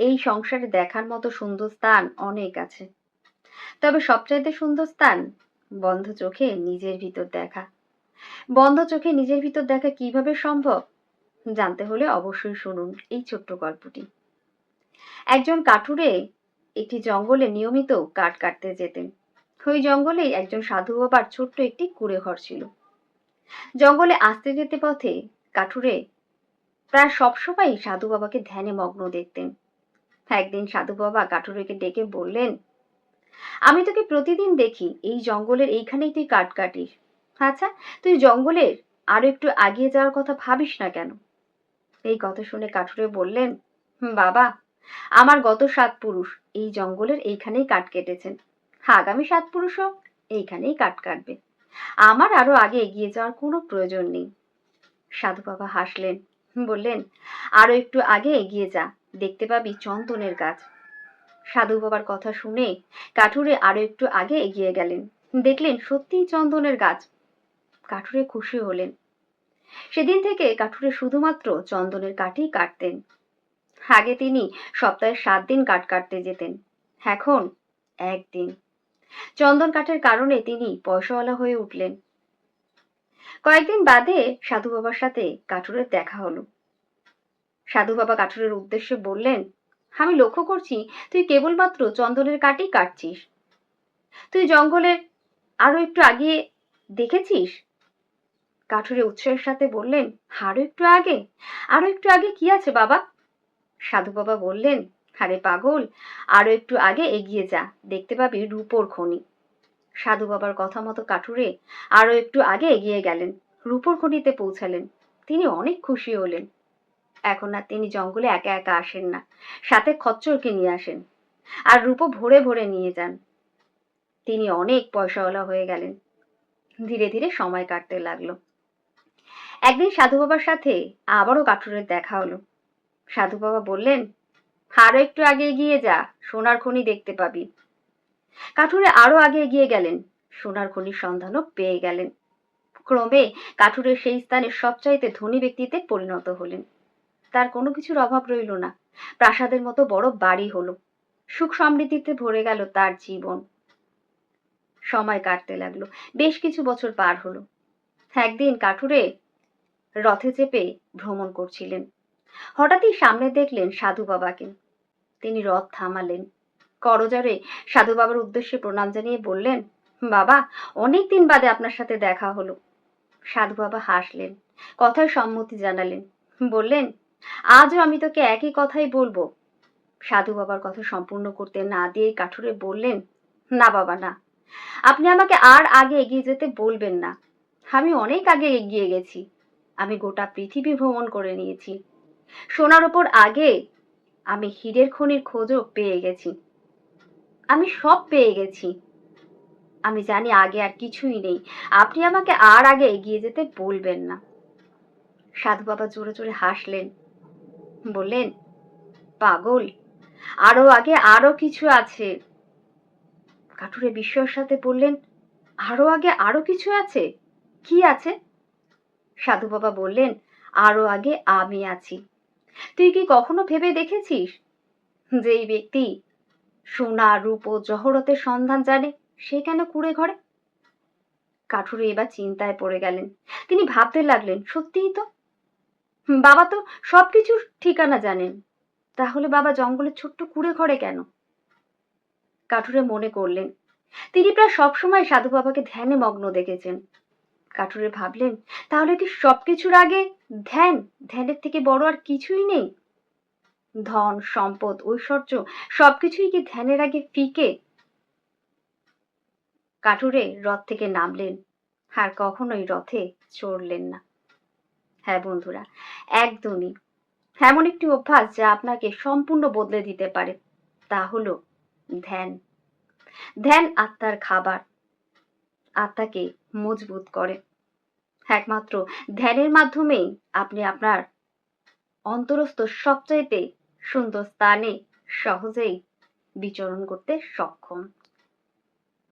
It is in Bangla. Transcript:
এই সংসারে দেখার মতো সুন্দর স্থান অনেক আছে। তবে সবচাইতে সুন্দর স্থান বন্ধ চোখে নিজের ভিতর দেখা। বন্ধ চোখে নিজের ভিতর দেখা কীভাবে সম্ভব? জানতে হলে অবশ্যই শুনুন এই ছোট্ট গল্পটি। একজন কাঠুরে একটি জঙ্গলে নিয়মিত কাঠ কাটতে যেতেন। ওই জঙ্গলে একজন সাধু বাবার ছোট্ট একটি কুড়ে ঘর ছিল। জঙ্গলে আসতে যেতে পথে কাঠুরে প্রায় সবসময় সাধু বাবাকে ধ্যানে মগ্ন দেখতেন। একদিন সাধু বাবা কাঠুরেকে ডেকে বললেন, আমি তোকে প্রতিদিন দেখি, এই জঙ্গলের এইখানেই তুই কাঠ কাটিস। আচ্ছা তুই জঙ্গলের আরও একটু আগিয়ে যাওয়ার কথা ভাবিস না কেন? এই কথা শুনে কাঠুরে বললেন বাবা, আমার গত সাত পুরুষ এই জঙ্গলের এইখানেই কাঠ কেটেছেন। আগামী সাত পুরুষও এইখানেই কাঠ কাটবে। আমার আরও আগে এগিয়ে যাওয়ার কোনো প্রয়োজন নেই। সাধু বাবা হাসলেন। বললেন, আরও একটু আগে এগিয়ে যা, দেখতে পাবি চন্দনের গাছ। সাধু বাবার কথা শুনে কাঠুরে আরও একটু আগে এগিয়ে গেলেন। দেখলেন সত্যিই চন্দনের গাছ। কাঠুরে খুশি হলেন। সেদিন থেকে কাঠুরে শুধুমাত্র চন্দনের কাঠই কাটতেন। আগে তিনি সপ্তাহে সাত দিন কাঠ কাটতে যেতেন, এখন একদিন। চন্দন কাঠের কারণে তিনি পয়সাওয়ালা হয়ে উঠলেন। কয়েকদিন বাদে সাধু বাবার সাথে কাঠুরের দেখা হলো। সাধু বাবা কাঠুরের উদ্দেশ্যে বললেন, আমি লক্ষ্য করছি, তুই কেবলমাত্র চন্দনের কাঠই কাটছিস। তুই জঙ্গলের আরও একটু আগিয়ে দেখেছিস? কাঠুরে উৎসাহের সাথে বললেন, আরও একটু আগে? আরও একটু আগে কি আছে বাবা? সাধু বাবা বললেন, আরে পাগল, আরও একটু আগে এগিয়ে যা, দেখতে পাবি রূপোর খনি। সাধু বাবার কথা মতো কাঠুরে আরও একটু আগে এগিয়ে গেলেন, রূপোর খনিতে পৌঁছালেন। তিনি অনেক খুশি হলেন। এখন আর তিনি জঙ্গলে একা একা আসেন না, সাথে খচ্চরকে নিয়ে আসেন। আর রূপো ভরে ভরে নিয়ে যান। তিনি অনেক পয়সাওয়ালা হয়ে গেলেন। ধীরে ধীরে সময় কাটতে লাগল। একদিন সাধু বাবার সাথে আবারও কাঠুরের দেখা হলো। সাধু বাবা বললেন, আরও একটু আগে এগিয়ে যা, সোনার খনি দেখতে পাবি। কাঠুরে আরও আগে এগিয়ে গেলেন। সোনার খনির সন্ধানও পেয়ে গেলেন। ক্রমে কাঠুরের সেই স্থানে সবচাইতে ধনী ব্যক্তিতে পরিণত হলেন। তার কোনো কিছুর অভাব রইল না। প্রাসাদের মতো বড় বাড়ি হলো। সুখ সমৃদ্ধিতে ভরে গেল তার জীবন। সময় কাটতে লাগল। বেশ কিছু বছর পার হলো। একদিন কাঠুরে রথে চেপে ভ্রমণ করছিলেন। হঠাৎই সামনে দেখলেন সাধু বাবাকে। তিনি রথ থামালেন। করজরে সাধু বাবার উদ্দেশ্যে প্রণাম জানিয়ে বললেন, বাবা অনেক দিন বাদে আপনার সাথে দেখা হলো। সাধু বাবা হাসলেন, কথায় সম্মতি জানালেন, বললেন, আজও আমি তোকে একই কথাই বলব। সাধু বাবার কথা সম্পূর্ণ করতে না দিয়ে কাঠুরে বললেন, না বাবা, না। আপনি আমাকে আর আগে এগিয়ে যেতে বলবেন না। আমি অনেক আগে এগিয়ে গেছি। আমি গোটা পৃথিবী ভ্রমণ করে নিয়েছি। সোনার ওপর আগে আমি হীরের খনির খোঁজও পেয়ে গেছি। আমি সব পেয়ে গেছি। আমি জানি আগে আর কিছুই নেই। আপনি আমাকে আর আগে এগিয়ে যেতে বলবেন না। সাধু বাবা জোরে জোরে হাসলেন। বললেন, পাগল, আরও আগে আরও কিছু আছে। কাঠুরে বিস্ময়ের সাথে বললেন, আরও আগে আরও কিছু আছে? কি আছে? সাধু বাবা বললেন, আরও আগে আমি আছি। তুই কি কখনো ভেবে দেখেছিস যে এই ব্যক্তি সোনা, রূপ ও জহরতের সন্ধান জানে, সে কেন কুড়ে ঘরে? কাঠুরে এবার চিন্তায় পড়ে গেলেন। তিনি ভাবতে লাগলেন, সত্যিই তো? বাবা তো সবকিছুর ঠিকানা জানেন। তাহলে বাবা জঙ্গলের ছোট্ট কুড়ে ঘরে কেন? কাঠুরে মনে করলেন, তিনি প্রায় সবসময় সাধু বাবাকে ধ্যানে মগ্ন দেখেছেন। কাঠুরে ভাবলেন, তাহলে কি সবকিছুর আগে ধ্যান? ধ্যানের থেকে বড় আর কিছুই নেই? ধন, সম্পদ, ঐশ্বর্য সবকিছুই কি ধ্যানের আগে ফিকে? কাঠুরে রথ থেকে নামলেন, আর কখনোই রথে চড়লেন না। হ্যাঁ বন্ধুরা, একদমই এমন একটি অভ্যাস যা আপনাকে সম্পূর্ণ বদলে দিতে পারে, তা হলো ধ্যান। ধ্যান আত্মার খাবার, আত্মাকে মজবুত করে। একমাত্র ধ্যানের মাধ্যমেই আপনি আপনার অন্তরস্থ সবচাইতে সুন্দর স্থানে সহজেই বিচরণ করতে সক্ষম।